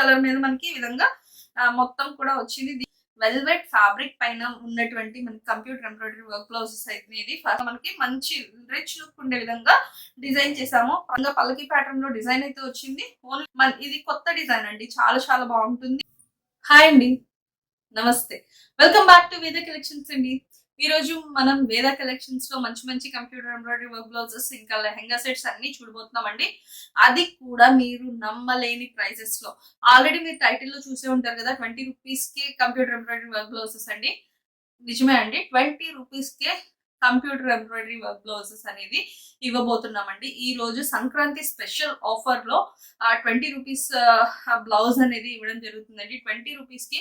Colour మీద మనకి ఈ విధంగా మొత్తం కూడా వచ్చింది. వెల్వెట్ ఫ్యాబ్రిక్ పైన ఉన్నటువంటి మనకి కంప్యూటర్ ఎంబ్రాయిడరీ వర్క్ బ్లౌజెస్ అయితే ఇది. ఫస్ట్ మనకి మంచి రిచ్ లుక్ ఉండే విధంగా డిజైన్ చేసాము ఇంకా పల్లకి ప్యాటర్న్లో డిజైన్ అయితే వచ్చింది. ఓన్లీ మన ఇది కొత్త డిజైన్ అండి. చాలా చాలా బాగుంటుంది. హాయ్ అండి. నమస్తే. Welcome back to Veda collections అండి. ఈ రోజు మనం వేద కలెక్షన్స్లో మంచి మంచి కంప్యూటర్ ఎంబ్రాయిడరీ వర్క్ బ్లౌజెస్ ఇంకా లెహెంగా సెట్స్ అన్ని చూడబోతున్నామండి. అది కూడా మీరు నమ్మలేని ప్రైసెస్లో. ఆల్రెడీ మీరు టైటిల్లో చూసే ఉంటారు కదా ట్వంటీ రూపీస్కి కంప్యూటర్ ఎంబ్రాయిడరీ వర్క్ బ్లౌజెస్ అండి. నిజమే అండి ట్వంటీ రూపీస్ కే కంప్యూటర్ ఎంబ్రాయిడరీ వర్క్ బ్లౌజెస్ అనేది ఇవ్వబోతున్నామండి. ఈ రోజు సంక్రాంతి స్పెషల్ ఆఫర్లో ట్వంటీ రూపీస్ బ్లౌజ్ అనేది ఇవ్వడం జరుగుతుందండి. ట్వంటీ రూపీస్కి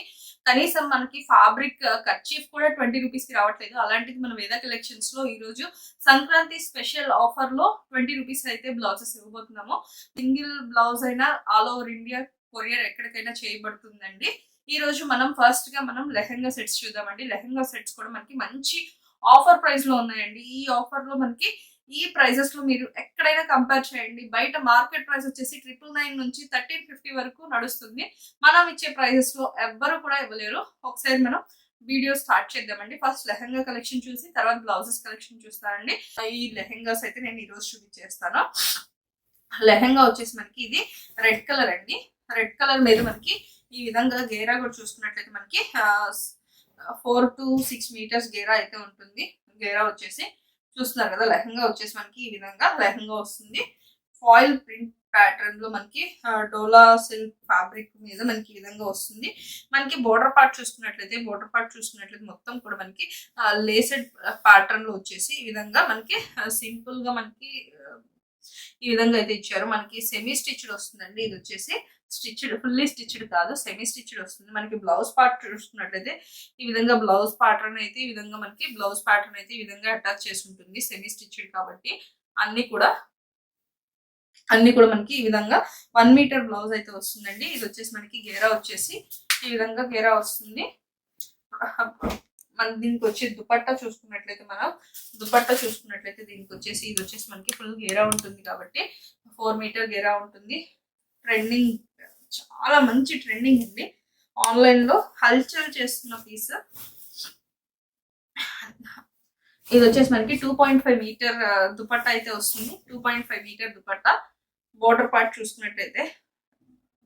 కనీసం మనకి ఫ్యాబ్రిక్ కర్చీఫ్ కూడా ట్వంటీ రూపీస్కి రావట్లేదు. అలాంటిది మన వేద కలెక్షన్స్లో ఈ రోజు సంక్రాంతి స్పెషల్ ఆఫర్లో ట్వంటీ రూపీస్ అయితే బ్లౌజెస్ ఇవ్వబోతున్నాము. సింగిల్ బ్లౌజ్ అయినా ఆల్ ఓవర్ ఇండియా కొరియర్ ఎక్కడికైనా చేయబడుతుందండి. ఈ రోజు మనం ఫస్ట్గా మనం లెహంగా సెట్స్ చూద్దామండి. లెహంగా సెట్స్ కూడా మనకి మంచి ఆఫర్ ప్రైస్లో ఉన్నాయండి. ఈ ఆఫర్లో మనకి ఈ ప్రైజెస్లో మీరు ఎక్కడైనా కంపేర్ చేయండి. బయట మార్కెట్ ప్రైస్ వచ్చేసి ట్రిపుల్ నైన్ నుంచి థర్టీన్ ఫిఫ్టీ వరకు నడుస్తుంది. మనం ఇచ్చే ప్రైజెస్లో ఎవ్వరు కూడా ఇవ్వలేరు. ఒకసారి మనం వీడియో స్టార్ట్ చేద్దామండి. ఫస్ట్ లెహెంగా కలెక్షన్ చూసి తర్వాత బ్లౌజెస్ కలెక్షన్ చూస్తానండి ఈ లెహెంగాస్ అయితే నేను ఈ రోజు చూపించేస్తాను. లెహెంగా వచ్చేసి మనకి ఇది రెడ్ కలర్ అండి. రెడ్ కలర్ మీద మనకి ఈ విధంగా గేరా కూడా చూసుకున్నట్లయితే మనకి ఫోర్ టు సిక్స్ మీటర్స్ గేరా అయితే ఉంటుంది. గేరా వచ్చేసి చూస్తున్నారు కదా లెహంగా వచ్చేసి మనకి ఈ విధంగా లెహంగా వస్తుంది. ఫాయిల్ ప్రింట్ ప్యాటర్న్లో మనకి డోలా సిల్క్ ఫ్యాబ్రిక్ మీద మనకి ఈ విధంగా వస్తుంది. మనకి బోర్డర్ పార్ట్ చూసుకున్నట్లయితే బోర్డర్ పార్ట్ చూసుకున్నట్లయితే మొత్తం కూడా మనకి లేసెడ్ ప్యాటర్న్లో వచ్చేసి ఈ విధంగా మనకి సింపుల్గా మనకి ఈ విధంగా అయితే ఇచ్చారు. మనకి సెమీ స్టిచ్డ్ వస్తుందండి. ఇది వచ్చేసి స్టిచ్డ్ ఫుల్లీ స్టిచ్డ్ కాదు సెమీ స్టిచ్డ్ వస్తుంది. మనకి బ్లౌజ్ పార్ట్ చూసుకున్నట్లయితే ఈ విధంగా బ్లౌజ్ ప్యాటర్న్ అయితే ఈ విధంగా మనకి బ్లౌజ్ ప్యాటర్న్ అయితే ఈ విధంగా అటాచ్ చేసి ఉంటుంది. సెమీ స్టిచ్డ్ కాబట్టి అన్ని కూడా అన్ని కూడా మనకి ఈ విధంగా వన్ మీటర్ బ్లౌజ్ అయితే వస్తుందండి. ఇది వచ్చేసి మనకి గేరా వచ్చేసి ఈ విధంగా గేరా వస్తుంది. మన దీనికి వచ్చే దుపట్టా చూసుకున్నట్లయితే మనం దుపట్టా చూసుకున్నట్లయితే దీనికి వచ్చేసి ఇది వచ్చేసి మనకి ఫుల్ గేరా ఉంటుంది కాబట్టి ఫోర్ మీటర్ గేరా ఉంటుంది. ట్రెండింగ్ చాలా మంచి ట్రెండింగ్ ఉంది. ఆన్లైన్లో హల్చల్ చేస్తున్న పీస్ ఇది వచ్చేసి మనకి two point five metre dupatta అయితే వస్తుంది. Two point five metre dupatta. Border part చూసుకున్నట్లయితే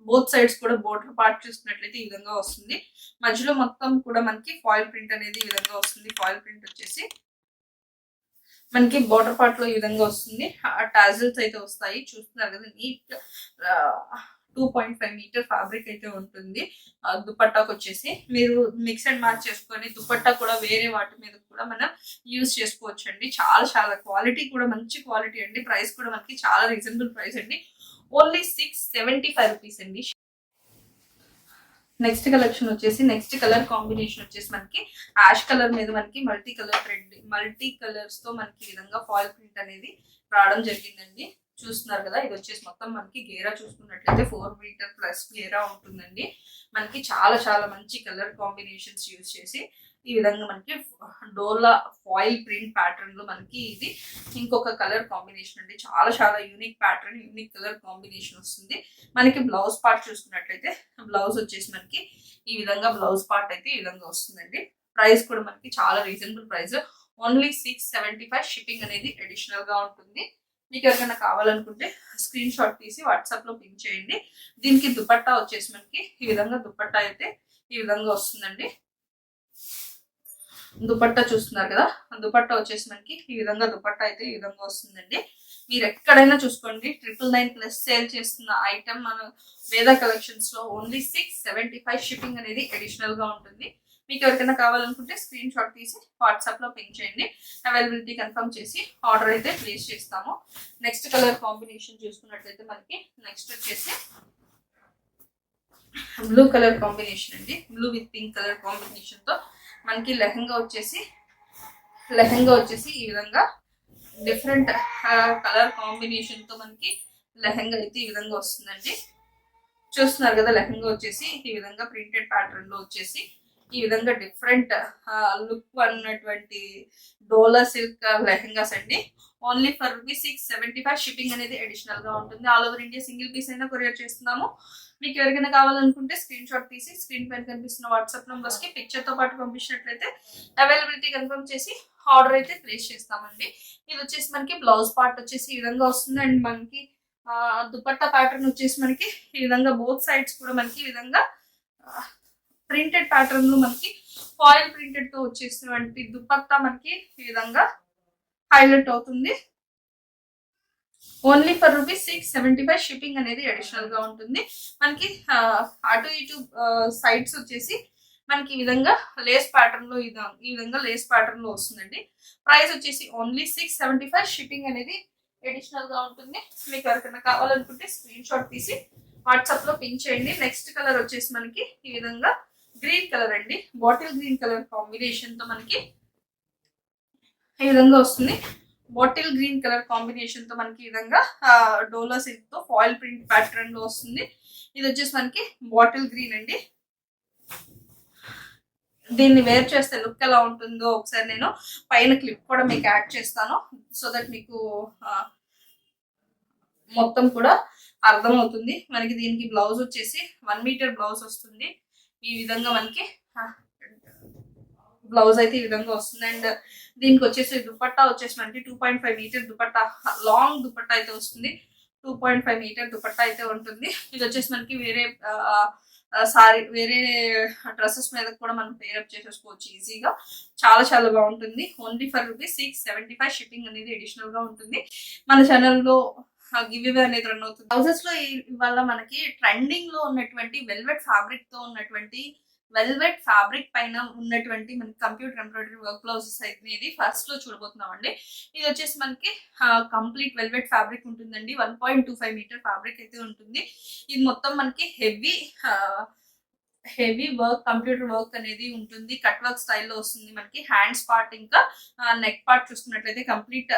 బోత్ సైడ్స్ కూడా బోర్డర్ పార్ట్ చూసుకున్నట్లయితే ఈ విధంగా వస్తుంది. మధ్యలో మొత్తం కూడా మనకి ఫాయిల్ ప్రింట్ అనేది ఈ విధంగా వస్తుంది. ఫాయిల్ ప్రింట్ వచ్చేసి మనకి బోర్డర్ పార్ట్లో ఈ విధంగా వస్తుంది. టాజిల్స్ అయితే వస్తాయి. చూస్తున్నారు కదా neat two point five metre fabric అయితే ఉంటుంది. దుపట్టాకు వచ్చేసి మీరు మిక్స్ అండ్ మ్యాచ్ చేసుకొని దుపట్టా కూడా వేరే వాటి మీద కూడా మనం యూజ్ చేసుకోవచ్చు అండి చాలా చాలా క్వాలిటీ కూడా మంచి క్వాలిటీ అండి. ప్రైస్ కూడా మనకి చాలా రీజనబుల్ ప్రైస్ అండి. Only six seventy five rupees అండి. నెక్స్ట్ కలెక్షన్ వచ్చేసి నెక్స్ట్ కలర్ కాంబినేషన్ వచ్చేసి మనకి యాష్ కలర్ మీద మనకి మల్టీ కలర్ థ్రెడ్ మల్టీ కలర్స్తో మనకి విధంగా ఫాయిల్ ప్రింట్ అనేది రావడం జరిగిందండి. చూస్తున్నారు కదా ఇది వచ్చేసి మొత్తం మనకి గేరా చూసుకున్నట్లయితే ఫోర్ మీటర్ ప్లస్ గేరా ఉంటుందండి. మనకి చాలా చాలా మంచి కలర్ కాంబినేషన్స్ యూజ్ చేసి ఈ విధంగా మనకి డోలా ఫాయిల్ ప్రింట్ ప్యాటర్న్లో మనకి ఇది ఇంకొక కలర్ కాంబినేషన్ అండి. చాలా చాలా unique pattern unique colour combination వస్తుంది. మనకి బ్లౌజ్ పార్ట్ చూసుకున్నట్లయితే బ్లౌజ్ వచ్చేసి మనకి ఈ విధంగా బ్లౌజ్ పార్ట్ అయితే ఈ విధంగా వస్తుందండి. ప్రైస్ కూడా మనకి చాలా reasonable price only six seventy five shipping అనేది అడిషనల్గా ఉంటుంది. మీకు ఎవరికైనా కావాలనుకుంటే స్క్రీన్ షాట్ తీసి వాట్సాప్లో చేయండి. దీనికి దుపట్టా వచ్చేసి మనకి ఈ విధంగా దుపట్టా అయితే ఈ విధంగా వస్తుందండి. దుపట్టా చూస్తున్నారు కదా? దుపట్టా వచ్చేసి మనకి ఈ విధంగా దుపట్టా అయితే ఈ విధంగా వస్తుందండి. మీరు ఎక్కడైనా చూసుకోండి. ట్రిపుల్ నైన్ ప్లస్ సేల్ చేస్తున్న ఐటమ్ మన వేద కలెక్షన్స్లో only six seventy five shipping అనేది అడిషనల్గా ఉంటుంది. మీకు ఎవరికైనా కావాలనుకుంటే స్క్రీన్ షాట్ తీసి వాట్సాప్లో పింక్ చేయండి. అవైలబిలిటీ కన్ఫర్మ్ చేసి ఆర్డర్ అయితే ప్లేస్ చేస్తాము. నెక్స్ట్ కలర్ కాంబినేషన్ చూసుకున్నట్లయితే మనకి నెక్స్ట్ వచ్చేసి బ్లూ కలర్ కాంబినేషన్ అండి. బ్లూ విత్ పింక్ కలర్ కాంబినేషన్తో మనకి లెహంగా వచ్చేసి లెహంగా వచ్చేసి ఈ విధంగా డిఫరెంట్ కలర్ కాంబినేషన్తో మనకి లెహంగా అయితే ఈ విధంగా వస్తుందండి. చూస్తున్నారు కదా లెహంగా వచ్చేసి ఈ విధంగా ప్రింటెడ్ ప్యాటర్న్లో వచ్చేసి ఈ విధంగా డిఫరెంట్ లుక్ అన్నటువంటి డోలా సిల్క్ లెహెంగాస్ అండి. Only for rupees six seventy five shipping అనేది అడిషనల్గా ఉంటుంది. All over India single piece అయినా కొరియర్ చేస్తున్నాము. మీకు ఎవరికైనా కావాలనుకుంటే స్క్రీన్ షాట్ తీసి స్క్రీన్ పైన కనిపిస్తున్న వాట్సాప్ నంబర్స్కి పిక్చర్తో పాటు పంపించినట్లయితే అవైలబిలిటీ కన్ఫర్మ్ చేసి ఆర్డర్ అయితే ప్లేస్ చేస్తామండి. ఇది వచ్చేసి మనకి బ్లౌజ్ పార్ట్ వచ్చేసి ఈ విధంగా వస్తుంది. అండ్ మనకి దుపట్టా ప్యాటర్న్ వచ్చేసి మనకి ఈ విధంగా బోత్ సైడ్స్ కూడా మనకి ఈ విధంగా ప్రింటెడ్ ప్యాటర్న్లో మనకి ఫాయిల్ ప్రింటెడ్తో వచ్చేసినటువంటి దుపత్తా మనకి ఈ విధంగా హైలైట్ అవుతుంది. Only for rupees six seventy five shipping అనేది అడిషనల్గా ఉంటుంది. మనకి అటు ఇటు సైడ్స్ వచ్చేసి మనకి ఈ విధంగా లేస్ ప్యాటర్న్లో ఈ విధంగా లేస్ ప్యాటర్న్లో వస్తుందండి. ప్రైస్ వచ్చేసి only six seventy five shipping అనేది అడిషనల్గా ఉంటుంది. మీకు ఎవరికైనా కావాలనుకుంటే స్క్రీన్ షాట్ తీసి వాట్సాప్లో పిన్ చేయండి. నెక్స్ట్ కలర్ వచ్చేసి మనకి ఈ విధంగా గ్రీన్ కలర్ అండి. బాటిల్ గ్రీన్ కలర్ కాంబినేషన్తో మనకి ఈ విధంగా వస్తుంది. బాటిల్ గ్రీన్ కలర్ కాంబినేషన్తో మనకి ఈ విధంగా డోలో సిల్క్తో ఫాయిల్ ప్రింట్ ప్యాటర్న్లో వస్తుంది. ఇది వచ్చేసి మనకి బాటిల్ గ్రీన్ అండి. దీన్ని వేర్ చేస్తే లుక్ ఎలా ఉంటుందో ఒకసారి నేను పైన క్లిప్ కూడా మీకు యాడ్ చేస్తాను సో దట్ మీకు మొత్తం కూడా అర్థమవుతుంది. మనకి దీనికి బ్లౌజ్ వచ్చేసి వన్ మీటర్ బ్లౌజ్ వస్తుంది. ఈ విధంగా మనకి బ్లౌజ్ అయితే ఈ విధంగా వస్తుంది. అండ్ దీనికి వచ్చేసి దుపట్టా వచ్చేసి మనకి two point five metre dupatta long dupatta అయితే వస్తుంది. Two point five metre dupatta అయితే ఉంటుంది. ఇది వచ్చేసి మనకి వేరే సారీ వేరే డ్రెస్సెస్ మీద కూడా మనం పేరప్ చేసేసుకోవచ్చు ఈజీగా. చాలా చాలా బాగుంటుంది. Only for rupees six seventy five shipping అనేది అడిషనల్గా ఉంటుంది. మన ఛానల్లో గివ్ ఇవే అనేది రన్ అవుతుంది. హౌసెస్లో ఇవాళ మనకి ట్రెండింగ్లో ఉన్నటువంటి వెల్వెట్ ఫ్యాబ్రిక్తో ఉన్నటువంటి వెల్వెట్ ఫ్యాబ్రిక్ పైన ఉన్నటువంటి మనకి కంప్యూటర్ ఎంబ్రాయిడరీ వర్క్ బ్లౌజెస్ అనేది ఫస్ట్లో చూడబోతున్నాం అండి ఇది వచ్చేసి మనకి కంప్లీట్ వెల్వెట్ ఫ్యాబ్రిక్ ఉంటుందండి. One point two five metre fabric అయితే ఉంటుంది. ఇది మొత్తం మనకి heavy heavy work computer work అనేది ఉంటుంది. కట్ వర్క్ స్టైల్లో వస్తుంది మనకి. హ్యాండ్స్ పార్ట్ ఇంకా నెక్ పార్ట్ చూసుకున్నట్లయితే కంప్లీట్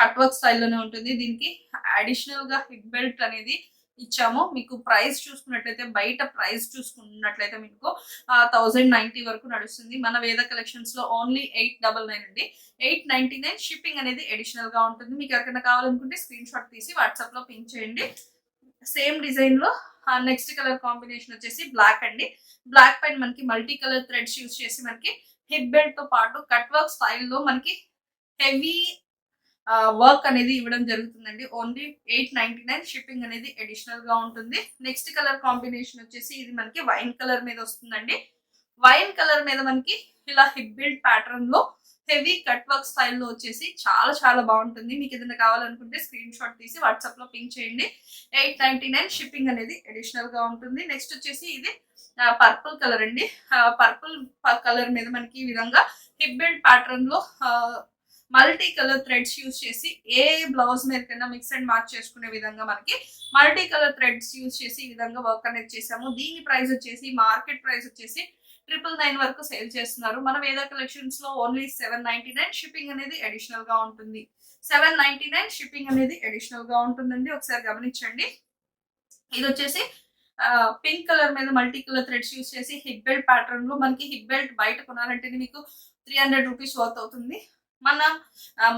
కట్ వర్క్ స్టైల్లోనే ఉంటుంది. దీనికి అడిషనల్గా హిప్ బెల్ట్ అనేది ఇచ్చాము. మీకు ప్రైస్ చూసుకున్నట్లయితే బయట ప్రైస్ చూసుకున్నట్లయితే మీకు థౌజండ్ నైన్టీ వరకు నడుస్తుంది. మన వేద కలెక్షన్స్లో ఓన్లీ ఎయిట్ డబల్ నైన్ అండి. ఎయిట్ నైన్టీ నైన్ షిప్పింగ్ అనేది అడిషనల్గా ఉంటుంది. మీకు ఎవరికైనా కావాలనుకుంటే స్క్రీన్ షాట్ తీసి వాట్సాప్లో పింక్ చేయండి. సేమ్ డిజైన్లో నెక్స్ట్ కలర్ కాంబినేషన్ వచ్చేసి బ్లాక్ అండి. బ్లాక్ పైన మనకి మల్టీ కలర్ థ్రెడ్స్ యూస్ చేసి మనకి హిప్ బెల్ట్తో పాటు కట్ వర్క్ స్టైల్లో మనకి హెవీ వర్క్ అనేది ఇవ్వడం జరుగుతుందండి. Only eight ninety nine shipping అనేది అడిషనల్గా ఉంటుంది. నెక్స్ట్ కలర్ కాంబినేషన్ వచ్చేసి ఇది మనకి వైన్ కలర్ మీద వస్తుందండి. వైన్ కలర్ మీద మనకి ఇలా హిప్ బిల్డ్ ప్యాటర్న్లో హెవీ కట్ వర్క్ స్టైల్లో వచ్చేసి చాలా చాలా బాగుంటుంది. మీకు ఏదైనా కావాలనుకుంటే స్క్రీన్ షాట్ తీసి వాట్సాప్లో పింక్ చేయండి. ఎయిట్ నైన్టీ నైన్ షిప్పింగ్ అనేది అడిషనల్గా ఉంటుంది. నెక్స్ట్ వచ్చేసి ఇది పర్పుల్ కలర్ అండి. పర్పుల్ కలర్ మీద మనకి ఈ విధంగా హిప్ బిల్డ్ ప్యాటర్న్లో మల్టీ కలర్ థ్రెడ్స్ యూస్ చేసి ఏ బ్లౌజ్ మీద కన్నా మిక్స్ అండ్ మ్యాచ్ చేసుకునే విధంగా మనకి మల్టీ కలర్ థ్రెడ్స్ యూస్ చేసి ఈ విధంగా వర్క్ అనేది చేసాము దీని ప్రైస్ వచ్చేసి మార్కెట్ ప్రైస్ వచ్చేసి ట్రిపుల్ నైన్ వరకు సేల్ చేస్తున్నారు. మన వేద కలెక్షన్స్లో only seven ninety nine shipping అనేది అడిషనల్గా ఉంటుంది. సెవెన్ నైన్టీ నైన్ షిప్పింగ్ అనేది అడిషనల్గా ఉంటుందండి. ఒకసారి గమనించండి. ఇది వచ్చేసి పింక్ కలర్ మీద మల్టీ కలర్ థ్రెడ్స్ యూస్ చేసి హిప్ బెల్ట్ ప్యాటర్న్లో మనకి హిప్ బెల్ట్ బయట కొనాలంటే మీకు త్రీ హండ్రెడ్ రూపీస్ వర్త్ అవుతుంది. మన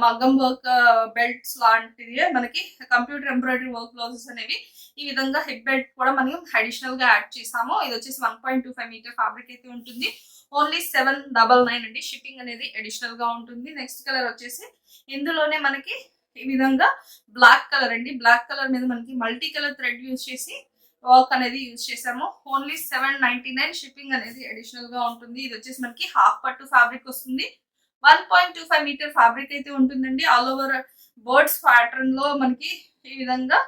మగ్గం వర్క్ బెల్ట్స్ లాంటివి మనకి కంప్యూటర్ ఎంబ్రాయిడరీ వర్క్ బ్లౌజెస్ అనేవి ఈ విధంగా హెడ్ బెల్ట్ కూడా మనం అడిషనల్గా యాడ్ చేసాము. ఇది వచ్చేసి one point two five metre fabric అయితే ఉంటుంది. ఓన్లీ సెవెన్ డబల్ నైన్ అండి. షిప్పింగ్ అనేది అడిషనల్గా ఉంటుంది. నెక్స్ట్ కలర్ వచ్చేసి ఇందులోనే మనకి ఈ విధంగా బ్లాక్ కలర్ అండి. బ్లాక్ కలర్ మీద మనకి మల్టీ కలర్ థ్రెడ్ యూస్ చేసి వర్క్ అనేది యూజ్ చేసాము. Only seven ninety nine shipping అనేది అడిషనల్గా ఉంటుంది. ఇది వచ్చేసి మనకి హాఫ్ పట్టు ఫ్యాబ్రిక్ వస్తుంది. One point two five metre fabric అయితే ఉంటుందండి. ఆల్ ఓవర్ బర్డ్స్ ప్యాటర్న్లో మనకి ఈ విధంగా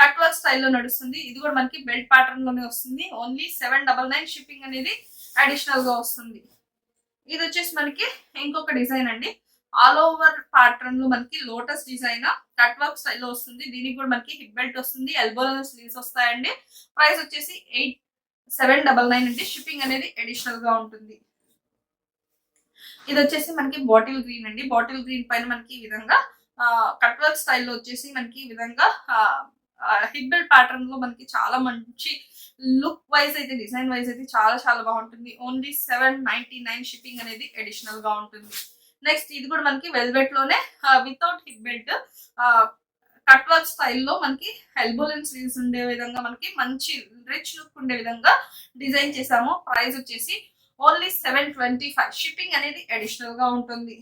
కట్ వర్క్ స్టైల్లో నడుస్తుంది. ఇది కూడా మనకి బెల్ట్ ప్యాటర్న్లోనే వస్తుంది. Only seven double nine shipping అనేది అడిషనల్గా వస్తుంది. ఇది వచ్చేసి మనకి ఇంకొక డిజైన్ అండి. ఆల్ ఓవర్ ప్యాటర్న్లో మనకి లోటస్ డిజైన్ కట్ వర్క్ స్టైల్లో వస్తుంది. దీనికి కూడా మనకి హిప్ బెల్ట్ వస్తుంది. ఎల్బో స్లీవ్స్ వస్తాయండి. ప్రైస్ వచ్చేసి ఎయిట్ సెవెన్ డబల్ నైన్ అండి. షిప్పింగ్ అనేది అడిషనల్గా ఉంటుంది. ఇది వచ్చేసి మనకి బాటిల్ గ్రీన్ అండి. బాటిల్ గ్రీన్ పైన మనకి ఈ విధంగా కట్ వర్క్ స్టైల్లో వచ్చేసి మనకి ఈ విధంగా హిబ్బెల్ ప్యాటర్న్లో మనకి చాలా మంచి లుక్ వైజ్ అయితే డిజైన్ వైజ్ అయితే చాలా చాలా బాగుంటుంది. Only seven ninety nine shipping అనేది అడిషనల్గా ఉంటుంది. నెక్స్ట్ ఇది కూడా మనకి వెల్వెట్లోనే without hip belt cut work స్టైల్లో మనకి హెల్బోలిన్ స్లీవ్స్ ఉండే విధంగా మనకి మంచి రిచ్ లుక్ ఉండే విధంగా డిజైన్ చేసాము. ప్రైస్ వచ్చేసి only seven twenty five. Shipping అనేది అడిషనల్గా ఉంటుంది.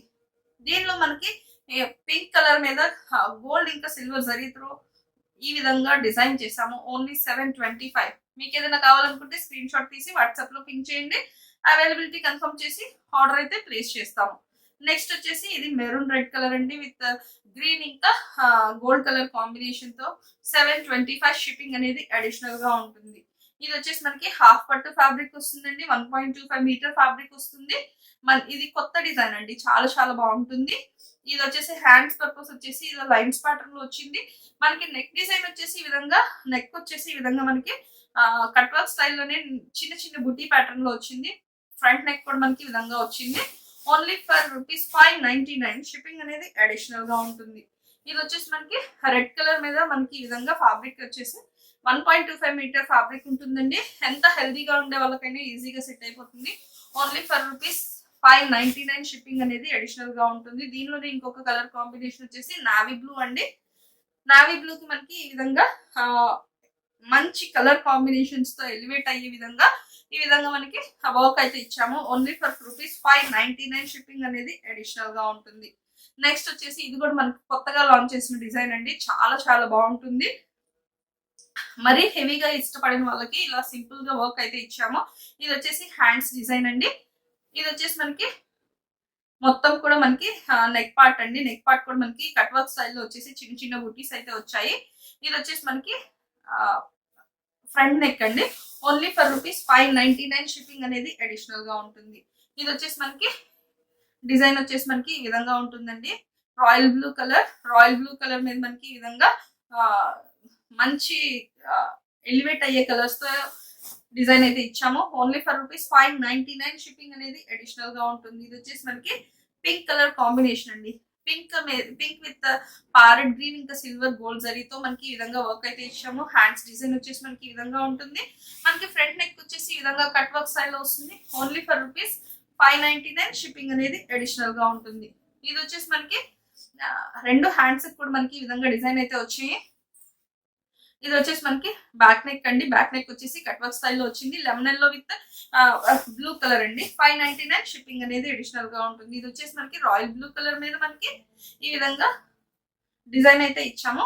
దీనిలో మనకి పింక్ కలర్ మీద గోల్డ్ ఇంకా సిల్వర్ జరీతో ఈ విధంగా డిజైన్ చేసాము ఓన్లీ సెవెన్ ట్వంటీ ఫైవ్ మీకు ఏదైనా కావాలనుకుంటే స్క్రీన్ షాట్ తీసి వాట్సాప్లో పింక్ చేయండి. అవైలబిలిటీ కన్ఫర్మ్ చేసి ఆర్డర్ అయితే ప్లేస్ చేస్తాము. నెక్స్ట్ వచ్చేసి ఇది మెరూన్ రెడ్ కలర్ అండి విత్ గ్రీన్ ఇంకా గోల్డ్ కలర్ కాంబినేషన్తో సెవెన్ ట్వంటీ ఫైవ్ షిప్పింగ్ అనేది అడిషనల్గా ఉంటుంది. ఇది వచ్చేసి మనకి హాఫ్ పట్టు ఫ్యాబ్రిక్ వస్తుందండి. One point two five metre fabric వస్తుంది. మన ఇది కొత్త డిజైన్ అండి. చాలా చాలా బాగుంటుంది. ఇది వచ్చేసి హ్యాండ్స్ పర్పస్ వచ్చేసి ఇది లైన్స్ ప్యాటర్న్లో వచ్చింది. మనకి నెక్ డిజైన్ వచ్చేసి ఈ విధంగా నెక్ వచ్చేసి ఈ విధంగా మనకి కట్ వర్క్ స్టైల్లోనే చిన్న చిన్న బుటీ ప్యాటర్న్లో వచ్చింది. ఫ్రంట్ నెక్ కూడా మనకి ఈ విధంగా వచ్చింది. Only for rupees five ninety nine. Shipping అనేది అడిషనల్గా ఉంటుంది. ఇది వచ్చేసి మనకి రెడ్ కలర్ మీద మనకి ఈ విధంగా ఫ్యాబ్రిక్ వచ్చేసి one point two five metre fabric ఉంటుందండి. ఎంత హెల్దీగా ఉండే వాళ్ళకైనా ఈజీగా సెట్ అయిపోతుంది. Only for rupees five ninety nine shipping అనేది అడిషనల్గా ఉంటుంది. దీనిలోనే ఇంకొక కలర్ కాంబినేషన్ వచ్చేసి నావీ బ్లూ అండి. నావీ బ్లూ కి మనకి ఈ విధంగా మంచి కలర్ కాంబినేషన్స్తో ఎలివేట్ అయ్యే విధంగా ఈ విధంగా మనకి వర్క్ అయితే ఇచ్చాము. Only for rupees five ninety nine shipping అనేది అడిషనల్గా ఉంటుంది. నెక్స్ట్ వచ్చేసి ఇది కూడా మనకి కొత్తగా లాంచ్ చేసిన డిజైన్ అండి. చాలా చాలా బాగుంటుంది. మరీ హెవీగా ఇష్టపడిన వాళ్ళకి ఇలా సింపుల్గా వర్క్ అయితే ఇచ్చాము. ఇది వచ్చేసి హ్యాండ్స్ డిజైన్ అండి. ఇది వచ్చేసి మనకి మొత్తం కూడా మనకి నెక్ పార్ట్ అండి. నెక్ పార్ట్ కూడా మనకి కట్ వర్క్ స్టైల్లో వచ్చేసి చిన్న చిన్న బుటీస్ అయితే వచ్చాయి. ఇది వచ్చేసి మనకి ఫ్రంట్ నెక్ అండి. Only for rupees five ninety nine shipping అనేది అడిషనల్గా ఉంటుంది. ఇది వచ్చేసి మనకి డిజైన్ వచ్చేసి మనకి ఈ విధంగా ఉంటుందండి. Royal blue colour royal blue colour మీద మనకి ఈ విధంగా మంచి ఎలివేట్ అయ్యే కలర్స్తో డిజైన్ అయితే ఇచ్చాము. Only for rupees five ninety nine shipping అనేది అడిషనల్గా ఉంటుంది. ఇది వచ్చేసి మనకి పింక్ కలర్ కాంబినేషన్ అండి. Pink pink with parrot green ఇంకా సిల్వర్ గోల్డ్ జరీతో మనకి ఈ విధంగా వర్క్ అయితే ఇచ్చాము. హ్యాండ్స్ డిజైన్ వచ్చేసి మనకి ఈ విధంగా ఉంటుంది. మనకి ఫ్రంట్ నెక్ వచ్చేసి ఈ విధంగా కట్ వర్క్ స్టైల్ వస్తుంది. Only for rupees five ninety nine shipping అనేది అడిషనల్గా ఉంటుంది. ఇది వచ్చేసి మనకి రెండు హ్యాండ్స్ కూడా మనకి ఈ విధంగా డిజైన్ అయితే వచ్చాయి. ఇది వచ్చేసి మనకి బ్యాక్ నెక్ అండి. బ్యాక్ నెక్ వచ్చేసి కట్ వర్క్ స్టైల్లో వచ్చింది. లెమన్లో విత్ బ్లూ కలర్ అండి. ఫైవ్ నైన్టీ నైన్ షిప్పింగ్ అనేది అడిషనల్గా ఉంటుంది. ఇది వచ్చేసి మనకి రాయల్ బ్లూ కలర్ మీద మనకి ఈ విధంగా డిజైన్ అయితే ఇచ్చాము.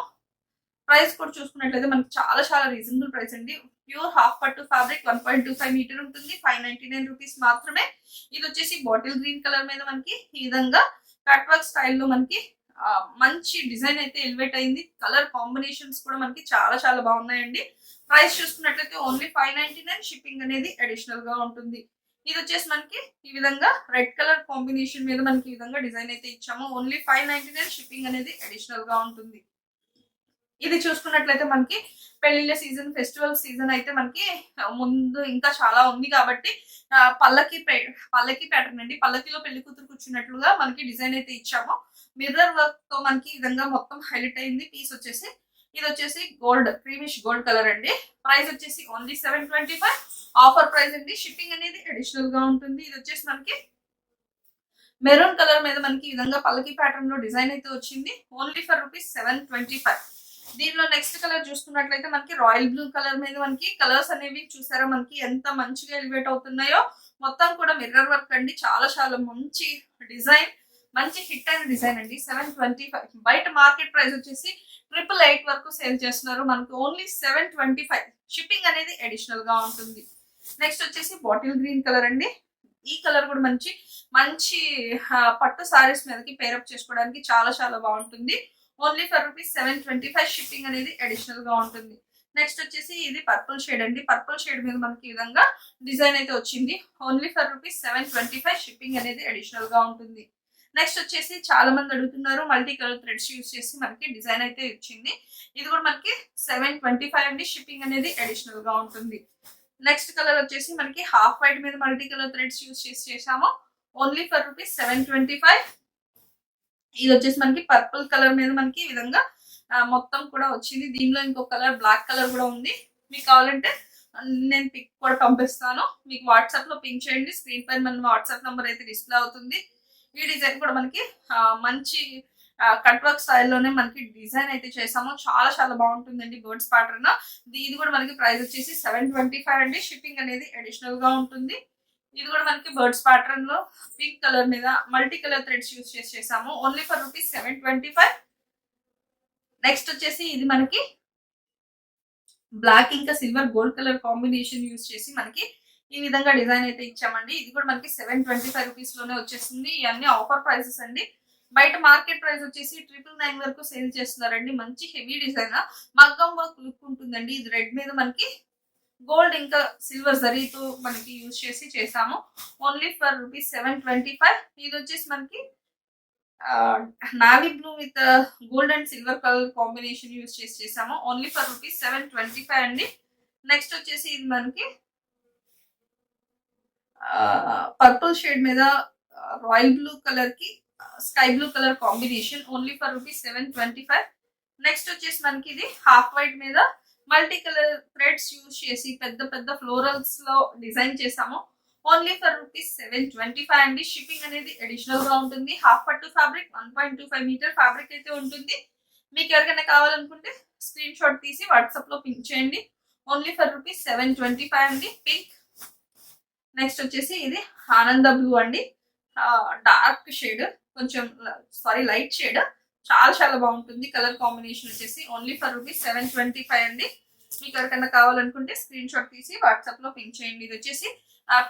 ప్రైస్ కూడా చూసుకున్నట్లయితే మనకి చాలా చాలా రీజనబుల్ ప్రైస్ అండి. ప్యూర్ హాఫ్ పట్టు fabric one point two five metre ఉంటుంది. ఫైవ్ నైన్టీ నైన్ రూపీస్ మాత్రమే. ఇది వచ్చేసి బాటిల్ గ్రీన్ కలర్ మీద మనకి ఈ విధంగా కట్ వర్క్ స్టైల్లో మనకి మంచి డిజైన్ అయితే ఎలివేట్ అయింది. కలర్ కాంబినేషన్స్ కూడా మనకి చాలా చాలా బాగున్నాయండి. ప్రైస్ చూసుకున్నట్లయితే only five ninety nine. Shipping అనేది అడిషనల్గా ఉంటుంది. ఇది వచ్చేసి మనకి ఈ విధంగా రెడ్ కలర్ కాంబినేషన్ మీద మనకి ఈ విధంగా డిజైన్ అయితే ఇచ్చాము. Only five ninety nine. Shipping అనేది అడిషనల్గా ఉంటుంది. ఇది చూసుకున్నట్లయితే మనకి పెళ్ళిళ్ళ సీజన్ ఫెస్టివల్ సీజన్ అయితే మనకి ముందు ఇంకా చాలా ఉంది కాబట్టి పల్లకి పల్లకి ప్యాటర్న్ అండి. పల్లకిలో పెళ్ళి కూతురు కూర్చున్నట్లుగా మనకి డిజైన్ అయితే ఇచ్చాము. మిర్రర్ వర్క్తో మనకి ఈ విధంగా మొత్తం హైలైట్ అయింది. పీస్ వచ్చేసి ఇది వచ్చేసి గోల్డ్ క్రీమిష్ గోల్డ్ కలర్ అండి. ప్రైస్ వచ్చేసి only seven twenty five. Offer price అండి. షిప్పింగ్ అనేది అడిషనల్గా ఉంటుంది. ఇది వచ్చేసి మనకి మెరూన్ కలర్ మీద మనకి ఈ విధంగా పల్లకి ప్యాటర్న్లో డిజైన్ అయితే వచ్చింది. Only for rupees seven twenty five. దీనిలో నెక్స్ట్ కలర్ చూసుకున్నట్లయితే మనకి రాయల్ బ్లూ కలర్ మీద మనకి కలర్స్ అనేవి చూసారా? మనకి ఎంత మంచిగా ఎలివేట్ అవుతున్నాయో. మొత్తం కూడా మిర్రర్ వర్క్ అండి. చాలా చాలా మంచి డిజైన్. మంచి హిట్ అయిన డిజైన్ అండి. Seven twenty five. బయట మార్కెట్ ప్రైస్ వచ్చేసి ట్రిపుల్ ఎయిట్ వరకు సేల్ చేస్తున్నారు. మనకి only seven twenty five. Shipping అనేది అడిషనల్గా ఉంటుంది. నెక్స్ట్ వచ్చేసి బాటిల్ గ్రీన్ కలర్ అండి. ఈ కలర్ కూడా మంచి మంచి పట్టు సారీస్ మీదకి పేరప్ చేసుకోవడానికి చాలా చాలా బాగుంటుంది. Only for rupees seven twenty five shipping అనేది అడిషనల్గా ఉంటుంది. నెక్స్ట్ వచ్చేసి ఇది పర్పుల్ షేడ్ అండి. పర్పుల్ షేడ్ మీద మనకి ఈ విధంగా డిజైన్ అయితే వచ్చింది. Only for rupees seven twenty five shipping అనేది అడిషనల్గా ఉంటుంది. నెక్స్ట్ వచ్చేసి చాలా మంది అడుగుతున్నారు మల్టీ కలర్ థ్రెడ్స్ యూస్ చేసి మనకి డిజైన్ అయితే వచ్చింది ఇది కూడా మనకి సెవెన్ ట్వంటీ ఫైవ్ అండి షిప్పింగ్ అనేది అడిషనల్గా ఉంటుంది. నెక్స్ట్ కలర్ వచ్చేసి మనకి హాఫ్ వైట్ మీద మల్టీ కలర్ థ్రెడ్స్ యూస్ చేసి చేసాము only for rupees seven twenty five. ఇది వచ్చేసి మనకి పర్పుల్ కలర్ మీద మనకి ఈ విధంగా మొత్తం కూడా వచ్చింది. దీనిలో ఇంకొక కలర్ బ్లాక్ కలర్ కూడా ఉంది. మీకు కావాలంటే నేను పిక్ కూడా పంపిస్తాను. మీకు వాట్సాప్లో పింక్ చేయండి. స్క్రీన్ పైన మన వాట్సాప్ నెంబర్ అయితే డిస్ప్లే అవుతుంది. ఈ డిజైన్ కూడా మనకి మంచి కట్ వర్క్ స్టైల్లోనే మనకి డిజైన్ అయితే చేసాము. చాలా చాలా బాగుంటుందండి బర్డ్స్ ప్యాటర్న్. ఇది కూడా మనకి ప్రైస్ వచ్చేసి సెవెన్ ట్వంటీ ఫైవ్ అండి. షిప్పింగ్ అనేది అడిషనల్గా ఉంటుంది. ఇది కూడా మనకి బర్డ్స్ ప్యాటర్న్లో పింక్ కలర్ మీద మల్టీ కలర్ థ్రెడ్స్ యూస్ చేసి చేసాము. Only for rupees seven twenty five. Next వచ్చేసి ఇది మనకి బ్లాక్ ఇంకా silver gold colour combination use చేసి మనకి ఈ విధంగా డిజైన్ అయితే ఇచ్చామండి. ఇది కూడా మనకి సెవెన్ ట్వంటీ ఫైవ్ రూపీస్లోనే వచ్చేసింది. ఇవన్నీ ఆఫర్ ప్రైసెస్ అండి. బయట మార్కెట్ ప్రైస్ వచ్చేసి ట్రిపుల్ నైన్ వరకు సేల్ చేస్తున్నారండి. మంచి హెవీ డిజైన్. మగ్గం వర్క్ లుక్ ఉంటుందండి. ఇది రెడ్ మీద మనకి గోల్డ్ ఇంకా సిల్వర్ జరీతో మనకి యూజ్ చేసి చేసాము only for rupees seven twenty five. ఇది వచ్చేసి మనకి navy blue with gold and silver colour combination use చేసి చేసాము only for rupees seven twenty five అండి. నెక్స్ట్ వచ్చేసి ఇది మనకి పర్పుల్ షేడ్ మీద రాయల్ బ్లూ కలర్కి sky blue colour combination only for rupees seven twenty five next వచ్చేసి మనకి ఇది హాఫ్ వైట్ మీద మల్టీ కలర్ థ్రెడ్స్ యూజ్ చేసి పెద్ద పెద్ద ఫ్లోరల్స్లో డిజైన్ చేసాము. Only for rupees seven twenty five అండి. షిప్పింగ్ అనేది అడిషనల్గా ఉంటుంది. హాఫ్ పట్టు fabric one point two five metre fabric అయితే ఉంటుంది. మీకు ఎవరికైనా కావాలనుకుంటే స్క్రీన్ షాట్ తీసి వాట్సాప్లో పింక్ చేయండి. Only for rupees seven twenty five అండి. పింక్ నెక్స్ట్ వచ్చేసి ఇది ఆనంద బ్లూ అండి. డార్క్ షేడ్ కొంచెం సారీ లైట్ షేడ్ చాలా చాలా బాగుంటుంది. కలర్ కాంబినేషన్ వచ్చేసి only for rupees seven twenty five అండి. మీకు ఎవరికైనా కావాలనుకుంటే స్క్రీన్ షాట్ తీసి వాట్సాప్లో పింక్ చేయండి. ఇది వచ్చేసి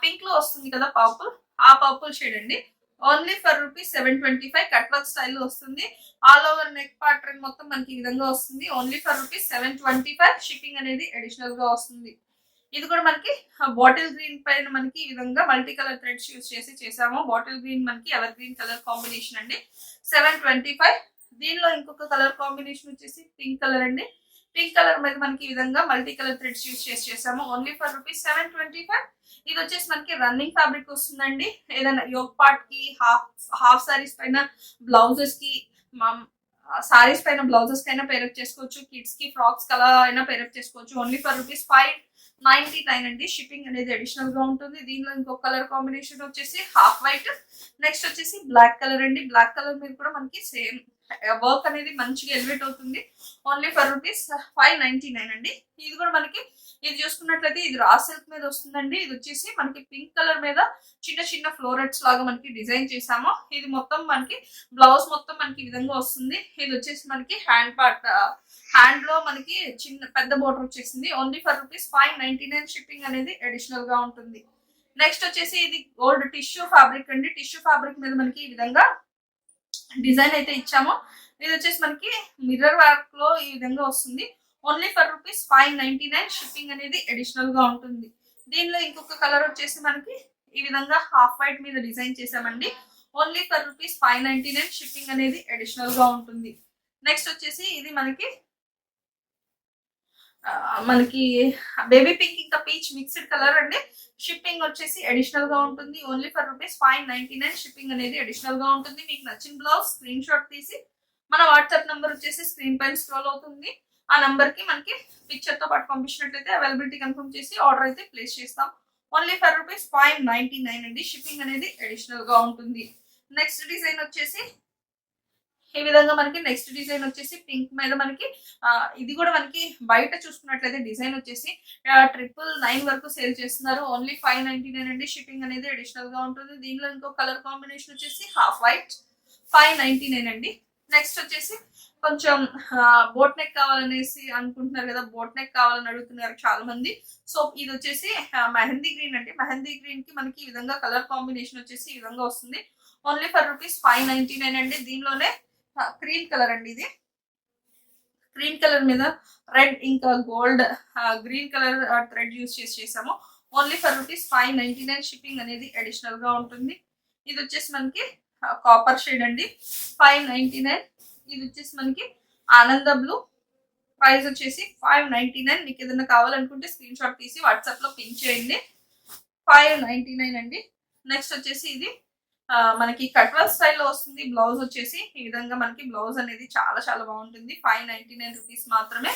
పింక్లో వస్తుంది కదా పర్పుల్ ఆ పర్పుల్ షేడ్ అండి. Only for rupees seven twenty five cut work style వస్తుంది. ఆల్ ఓవర్ నెక్ ప్యాటర్న్ మొత్తం మనకి ఈ విధంగా వస్తుంది. Only for rupees seven twenty five shipping అనేది అడిషనల్గా వస్తుంది. ఇది కూడా మనకి బాటిల్ గ్రీన్ పైన మనకి ఈ విధంగా మల్టీ కలర్ థ్రెడ్స్ యూస్ చేసి చేసాము బాటిల్ గ్రీన్ మనకి ఎవర్ గ్రీన్ కలర్ కాంబినేషన్ అండి. సెవెన్ ట్వంటీ ఫైవ్ దీనిలో ఇంకొక కలర్ కాంబినేషన్ వచ్చేసి పింక్ కలర్ అండి. పింక్ కలర్ మీద మనకి ఈ విధంగా మల్టీ కలర్ థ్రెడ్స్ యూస్ చేసి చేసాము only for rupees seven twenty five ఇది వచ్చేసి మనకి రన్నింగ్ ఫ్యాబ్రిక్ వస్తుందండి. ఏదైనా యోగ్ పార్ట్కి హాఫ్ హాఫ్ సారీస్ పైన బ్లౌజెస్కి సారీస్ పైన బ్లౌజెస్కి పేరప్ చేసుకోవచ్చు. కిడ్స్కి ఫ్రాక్స్ కలా అయినా పేరప్ చేసుకోవచ్చు. Only for rupees five ninety nine అండి. షిప్పింగ్ అనేది అడిషనల్గా ఉంటుంది. దీనిలో ఇంకో కలర్ కాంబినేషన్ వచ్చేసి హాఫ్ వైట్ నెక్స్ట్ వచ్చేసి బ్లాక్ కలర్ అండి. బ్లాక్ కలర్ మీద కూడా మనకి సేమ్ వర్క్ అనేది మంచిగా ఎలివేట్ అవుతుంది. Only for rupees five ninety nine అండి. ఇది కూడా మనకి ఇది చూసుకున్నట్లయితే ఇది రా సిల్క్ మీద వస్తుందండి. ఇది వచ్చేసి మనకి పింక్ కలర్ మీద చిన్న చిన్న ఫ్లోరెట్స్ లాగా మనకి డిజైన్ చేసాము ఇది మొత్తం మనకి బ్లౌజ్ మొత్తం మనకి ఈ విధంగా వస్తుంది. ఇది వచ్చేసి మనకి హ్యాండ్ పార్ట్ హ్యాండ్లో మనకి చిన్న పెద్ద బోర్డర్ వచ్చేసింది. Only for rupees five ninety nine shipping అనేది అడిషనల్గా ఉంటుంది. నెక్స్ట్ వచ్చేసి ఇది గోల్డ్ టిష్యూ ఫ్యాబ్రిక్ అండి. టిష్యూ ఫ్యాబ్రిక్ మీద మనకి ఈ విధంగా డిజైన్ అయితే ఇచ్చాము. ఇది వచ్చేసి మనకి మిర్రర్ వర్క్లో ఈ విధంగా వస్తుంది. Only for rupees five ninety nine shipping అనేది అడిషనల్గా ఉంటుంది. దీనిలో ఇంకొక కలర్ వచ్చేసి మనకి ఈ విధంగా హాఫ్ వైట్ మీద డిజైన్ చేసామండి only for rupees five ninety nine shipping అనేది అడిషనల్గా ఉంటుంది. నెక్స్ట్ వచ్చేసి ఇది మనకి మనకి బేబీ పింక్ ఇంకా పీచ్ మిక్స్డ్ కలర్ అండి. షిప్పింగ్ వచ్చేసి అడిషనల్గా ఉంటుంది. Only for rupees five ninety nine shipping అనేది అడిషనల్గా ఉంటుంది. మీకు నచ్చిన బ్లౌజ్ స్క్రీన్ షాట్ తీసి మన వాట్సాప్ నంబర్ వచ్చేసి స్క్రీన్ పైన స్క్రోల్ అవుతుంది. ఆ నంబర్కి మనకి పిక్చర్తో పాటు పంపించినట్లయితే అవైలబిలిటీ కన్ఫర్మ్ చేసి ఆర్డర్ అయితే ప్లేస్ చేస్తాం. Only for rupees five ninety nine అండి. షిప్పింగ్ అనేది అడిషనల్గా ఉంటుంది. నెక్స్ట్ డిజైన్ వచ్చేసి ఈ విధంగా మనకి నెక్స్ట్ డిజైన్ వచ్చేసి పింక్ మీద మనకి ఇది కూడా మనకి బయట చూసుకున్నట్లయితే డిజైన్ వచ్చేసి ట్రిపుల్ నైన్ వరకు సేల్ చేస్తున్నారు. ఓన్లీ ఫైవ్ నైన్టీ నైన్ అండి. షిప్పింగ్ అనేది అడిషనల్గా ఉంటుంది. దీనిలో ఇంకో కలర్ కాంబినేషన్ వచ్చేసి half white five ninety nine అండి. నెక్స్ట్ వచ్చేసి కొంచెం బోట్ నెక్ కావాలనేసి అనుకుంటున్నారు కదా బోట్ నెక్ కావాలని అడుగుతున్నారు చాలా మంది సో ఇది వచ్చేసి మెహందీ గ్రీన్ అండి. మెహందీ గ్రీన్కి మనకి ఈ విధంగా కలర్ కాంబినేషన్ వచ్చేసి ఈ విధంగా వస్తుంది. Only for rupees five ninety nine అండి. దీనిలోనే క్రీమ్ కలర్ అండి ఇది. క్రీమ్ కలర్ మీద రెడ్ ఇంకా gold green colour thread use చేసి చేసాము only for rupees five ninety nine shipping అనేది అడిషనల్గా ఉంటుంది. ఇది వచ్చేసి మనకి కాపర్ షేడ్ అండి. Five ninety nine. ఇది వచ్చేసి మనకి ఆనంద బ్లూ. ప్రైస్ వచ్చేసి ఫైవ్ నైన్టీ నైన్. మీకు ఏదైనా కావాలనుకుంటే స్క్రీన్ షాట్ తీసి వాట్సాప్లో పిన్ చేయండి. ఫైవ్ నైన్టీ నైన్ అండి. నెక్స్ట్ వచ్చేసి ఇది మనకి కట్వల్ స్టైల్లో వస్తుంది బ్లౌజ్ వచ్చేసి. ఈ విధంగా మనకి బ్లౌజ్ అనేది చాలా చాలా బాగుంటుంది. ఫైవ్ నైన్టీ నైన్ రూపీస్ మాత్రమే.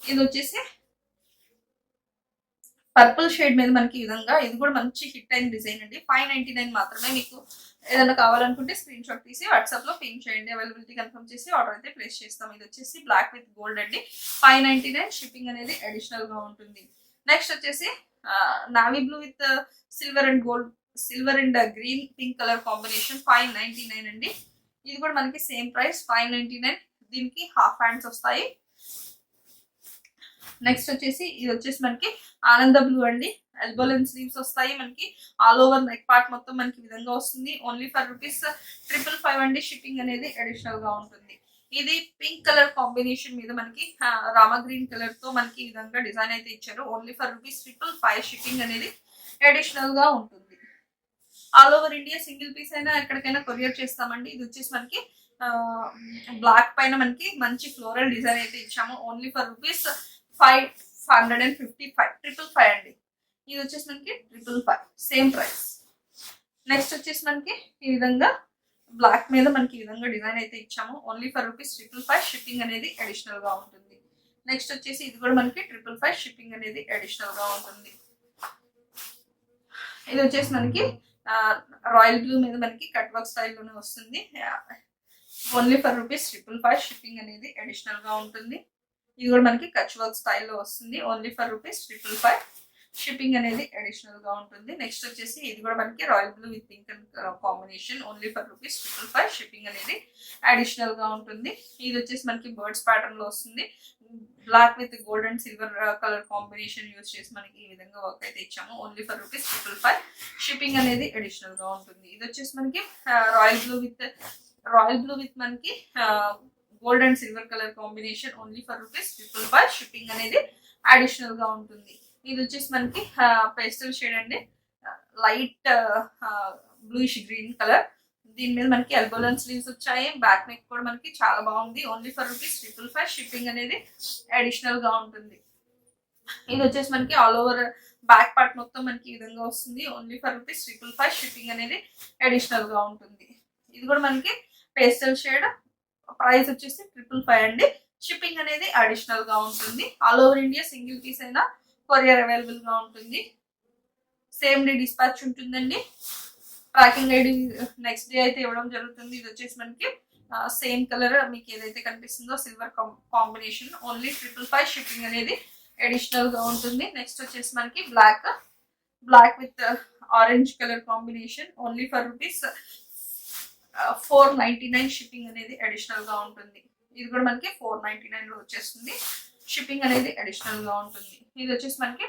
ఇది వచ్చేసి పర్పుల్ షేడ్ మీద మనకి ఈ విధంగా ఇది కూడా మంచి హిట్ అయిన డిజైన్ అండి. ఫైవ్ నైన్టీ నైన్ మాత్రమే మీకు ఏదైనా కావాలనుకుంటే స్క్రీన్ షాట్ తీసి వాట్సాప్లో పిన్ చేయండి. అవైలబిలిటీ కన్ఫర్మ్ చేసి ఆర్డర్ అయితే ప్లేస్ చేస్తాం. ఇది వచ్చేసి బ్లాక్ విత్ గోల్డ్ అండి. ఫైవ్ నైన్టీ నైన్ షిప్పింగ్ అనేది అడిషనల్గా ఉంటుంది. నెక్స్ట్ వచ్చేసి navy blue with silver and gold silver and green pink colour combination five ninety nine అండి. ఇది కూడా మనకి same price five ninety nine. దీనికి హాఫ్ హ్యాండ్స్ వస్తాయి. నెక్స్ట్ వచ్చేసి ఇది వచ్చేసి మనకి ఆనంద బ్లూ అండి. ఎల్బో లెన్ స్లీవ్స్ వస్తాయి మనకి. ఆల్ ఓవర్ నెక్ పార్ట్ మొత్తం మనకి విధంగా వస్తుంది. Only for rupees triple five అండి. షిప్పింగ్ అనేది అడిషనల్గా ఉంటుంది. ఇది పింక్ కలర్ కాంబినేషన్ మీద మనకి రామ గ్రీన్ కలర్తో మనకి ఈ విధంగా డిజైన్ అయితే ఇచ్చారు. Only for rupees triple five shipping అనేది అడిషనల్గా ఉంటుంది. All over India single piece అయినా ఎక్కడికైనా కొరియర్ చేస్తామండి. ఇది వచ్చేసి మనకి బ్లాక్ పైన మనకి మంచి ఫ్లోరల్ డిజైన్ అయితే ఇచ్చాము. Only for rupees five hundred and fifty five triple five అండి. ఇది వచ్చేసి మనకి triple five same price next వచ్చేసి మనకి ఈ విధంగా బ్లాక్ మీద మనకి ఈ విధంగా డిజైన్ అయితే ఇచ్చాము. Only for rupees triple five shipping అనేది అడిషనల్గా ఉంటుంది. నెక్స్ట్ వచ్చేసి ఇది కూడా మనకి ట్రిపుల్ ఫైవ్ షిప్పింగ్ అనేది అడిషనల్గా ఉంటుంది. ఇది వచ్చేసి మనకి రాయల్ బ్లూ మీద మనకి కట్ వర్క్ స్టైల్లోనే వస్తుంది. Only for rupees triple five shipping అనేది అడిషనల్గా ఉంటుంది. ఇది కూడా మనకి కచ్ వర్క్ స్టైల్లో వస్తుంది. Only for rupees triple five. Shipping అనేది అడిషనల్గా ఉంటుంది. నెక్స్ట్ వచ్చేసి ఇది కూడా మనకి royal blue with pink combination only for rupees triple five shipping అనేది అడిషనల్గా ఉంటుంది. ఇది వచ్చేసి మనకి బర్డ్స్ ప్యాటర్న్లో వస్తుంది. Black with gold and silver colour combination use చేసి మనకి ఈ విధంగా వర్క్ అయితే ఇచ్చాము. Only for rupees triple five shipping అనేది అడిషనల్గా ఉంటుంది. ఇది వచ్చేసి మనకి royal blue with royal blue with మనకి gold and silver colour combination only for rupees triple five shipping అనేది అడిషనల్గా ఉంటుంది. ఇది వచ్చేసి మనకి పేస్టల్ షేడ్ అండి. లైట్ బ్లూయిష్ గ్రీన్ కలర్ దీని మీద మనకి ఎల్బోలన్ స్లీవ్స్ వచ్చాయి. బ్యాక్ నెక్ కూడా మనకి చాలా బాగుంది. Only for rupees triple five shipping అనేది అడిషనల్గా ఉంటుంది. ఇది వచ్చేసి మనకి ఆల్ ఓవర్ బ్యాక్ పార్ట్ మొత్తం మనకి ఈ విధంగా వస్తుంది. Only for rupees triple five shipping అనేది అడిషనల్గా ఉంటుంది. ఇది కూడా మనకి పేస్టల్ షేడ్. ప్రైస్ వచ్చేసి ట్రిపుల్ ఫైవ్ అండి. షిప్పింగ్ అనేది అడిషనల్గా ఉంటుంది. All over India single piece అయినా కొరియర్ అవైలబుల్గా ఉంటుంది. సేమ్ డే డిస్పాచ్ ఉంటుందండి. ట్రాకింగ్ ఐడి నెక్స్ట్ డే అయితే ఇవ్వడం జరుగుతుంది. ఇది వచ్చేసి మనకి సేమ్ కలర్ మీకు ఏదైతే కనిపిస్తుందో silver combination only triple five shipping అనేది అడిషనల్గా ఉంటుంది. నెక్స్ట్ వచ్చేసి మనకి black black with orange colour combination only for rupees four ninety nine shipping అనేది అడిషనల్గా ఉంటుంది. ఇది కూడా మనకి ఫోర్ నైన్టీ నైన్లో వచ్చేస్తుంది. షిప్పింగ్ అనేది అడిషనల్గా ఉంటుంది. ఇది వచ్చేసి మనకి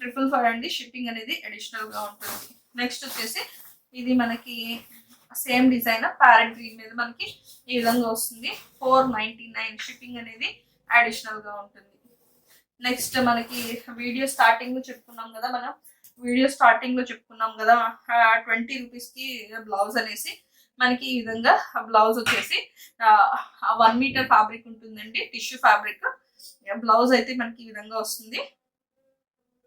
ట్రిపుల్ ఫైవ్ అండి. షిప్పింగ్ అనేది అడిషనల్గా ఉంటుంది. నెక్స్ట్ వచ్చేసి ఇది మనకి సేమ్ డిజైన్ ప్యారెట్ గ్రీన్ మీద మనకి ఈ విధంగా వస్తుంది. ఫోర్ నైన్టీ నైన్ షిప్పింగ్ అనేది అడిషనల్గా ఉంటుంది. నెక్స్ట్ మనకి వీడియో స్టార్టింగ్ చెప్పుకున్నాం కదా మనం. వీడియో స్టార్టింగ్లో చెప్పుకున్నాం కదా ట్వంటీ రూపీస్కి బ్లౌజ్ అనేసి. మనకి ఈ విధంగా బ్లౌజ్ వచ్చేసి వన్ మీటర్ ఫ్యాబ్రిక్ ఉంటుందండి. టిష్యూ ఫ్యాబ్రిక్ బ్లౌజ్ అయితే మనకి ఈ విధంగా వస్తుంది.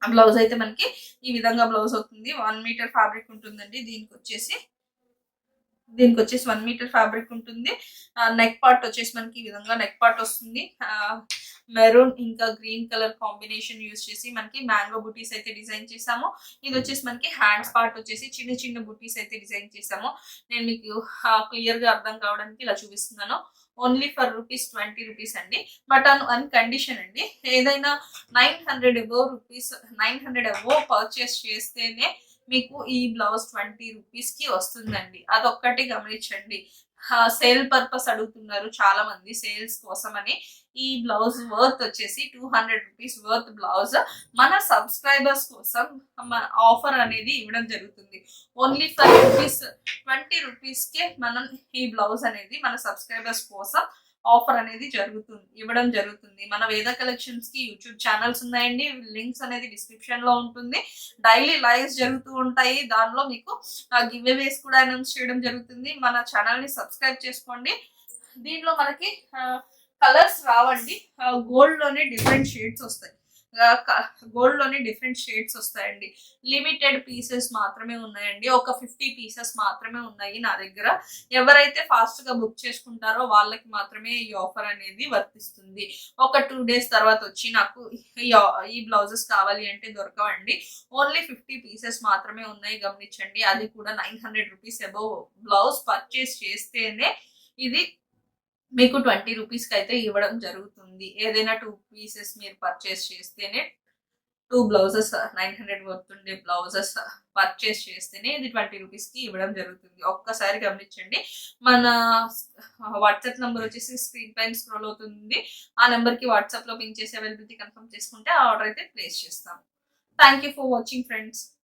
బ్లౌజ్ అయితే మనకి ఈ విధంగా బ్లౌజ్ అవుతుంది. వన్ మీటర్ ఫ్యాబ్రిక్ ఉంటుందండి. దీనికి వచ్చేసి దీనికి వచ్చేసి వన్ మీటర్ ఫ్యాబ్రిక్ ఉంటుంది. నెక్ పార్ట్ వచ్చేసి మనకి ఈ విధంగా నెక్ పార్ట్ వస్తుంది. మెరూన్ ఇంకా గ్రీన్ కలర్ కాంబినేషన్ యూస్ చేసి మనకి మ్యాంగో బుటీస్ అయితే డిజైన్ చేసాము ఇది వచ్చేసి మనకి హ్యాండ్స్ పార్ట్ వచ్చేసి చిన్న చిన్న బుటీస్ అయితే డిజైన్ చేసాము నేను మీకు క్లియర్గా అర్థం కావడానికి ఇలా చూపిస్తున్నాను. Only for rupees twenty rupees అండి. బట్ అన్ అన్ కండిషన్ అండి. ఏదైనా nine hundred ఎవో rupees nine hundred ఎవో purchase చేస్తేనే మీకు ఈ బ్లౌజ్ ట్వంటీ రూపీస్కి వస్తుందండి. అదొక్కటి గమనించండి. సేల్ పర్పస్ అడుగుతున్నారు చాలా మంది సేల్స్ కోసం అని ఈ బ్లౌజ్ వర్త్ వచ్చేసి two hundred rupees worth blouse. మన సబ్స్క్రైబర్స్ కోసం ఆఫర్ అనేది ఇవ్వడం జరుగుతుంది. Only five rupees twenty rupees కే మనం ఈ బ్లౌజ్ అనేది మన సబ్స్క్రైబర్స్ కోసం ఆఫర్ అనేది జరుగుతుంది ఇవ్వడం జరుగుతుంది. మన వేద కలెక్షన్స్కి యూట్యూబ్ ఛానల్స్ ఉన్నాయండి. లింక్స్ అనేది డిస్క్రిప్షన్లో ఉంటుంది. డైలీ లైవ్స్ జరుగుతూ ఉంటాయి. దానిలో మీకు గివ్ అవేస్ కూడా అనౌన్స్ చేయడం జరుగుతుంది. మన ఛానల్ని సబ్స్క్రైబ్ చేసుకోండి. దీనిలో మనకి కలర్స్ రావండి. గోల్డ్లోనే డిఫరెంట్ షేడ్స్ వస్తాయి. గోల్డ్లోనే డిఫరెంట్ షేడ్స్ వస్తాయండి. లిమిటెడ్ పీసెస్ మాత్రమే ఉన్నాయండి. ఒక ఫిఫ్టీ పీసెస్ మాత్రమే ఉన్నాయి నా దగ్గర. ఎవరైతే ఫాస్ట్గా బుక్ చేసుకుంటారో వాళ్ళకి మాత్రమే ఈ ఆఫర్ అనేది వర్తిస్తుంది. ఒక టూ డేస్ తర్వాత వచ్చి నాకు ఈ ఈ బ్లౌజెస్ కావాలి అంటే దొరకవండి. ఓన్లీ ఫిఫ్టీ పీసెస్ మాత్రమే ఉన్నాయి. గమనించండి. అది కూడా nine hundred rupees above blouse purchase చేస్తేనే ఇది మీకు ట్వంటీ రూపీస్కి అయితే ఇవ్వడం జరుగుతుంది. ఏదైనా టూ పీసెస్ మీరు పర్చేస్ చేస్తేనే టూ బ్లౌజెస్ నైన్ హండ్రెడ్ ఉండే బ్లౌజెస్ పర్చేస్ చేస్తేనే ఇది ట్వంటీ రూపీస్కి ఇవ్వడం జరుగుతుంది. ఒక్కసారి గమనించండి. మన వాట్సాప్ నెంబర్ వచ్చేసి స్క్రీన్ పైన స్క్రోల్ అవుతుంది. ఆ నెంబర్కి వాట్సాప్లో పింక్ చేసి అవైలబిలిటీ కన్ఫర్మ్ చేసుకుంటే ఆ ఆర్డర్ అయితే ప్లేస్ చేస్తాం. Thank you for watching friends.